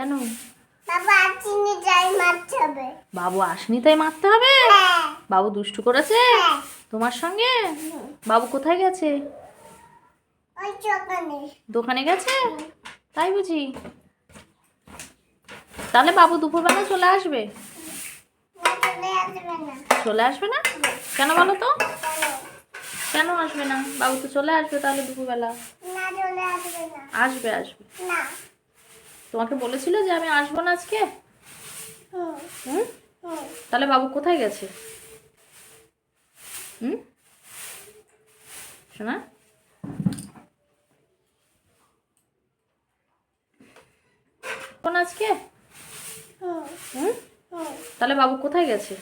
কেন? বাবা আসেনি তাই মারতে হবে। বাবু আসনি তাই মারতে হবে? বাবু দুষ্টু করেছে? তোমার সঙ্গে? বাবু কোথায় গেছে? দোকানে। গেছে? তাই বুঝি। তাহলে বাবু দুপুরবেলা চলে আসবে? চলে আসবে না। কেন বলো তো? কেন আসবে না? বাবু তো চলে আসবে তাহলে দুপুরবেলা। আসবে আসবে তোমাকে বলেছিল যে আমি আসব না আজকে? হুম হুম? হুম তাহলে বাবু কোথায় গেছে? হুম? শোনা। কোন আজকে? হুম? তাহলে বাবু কোথায় গেছে?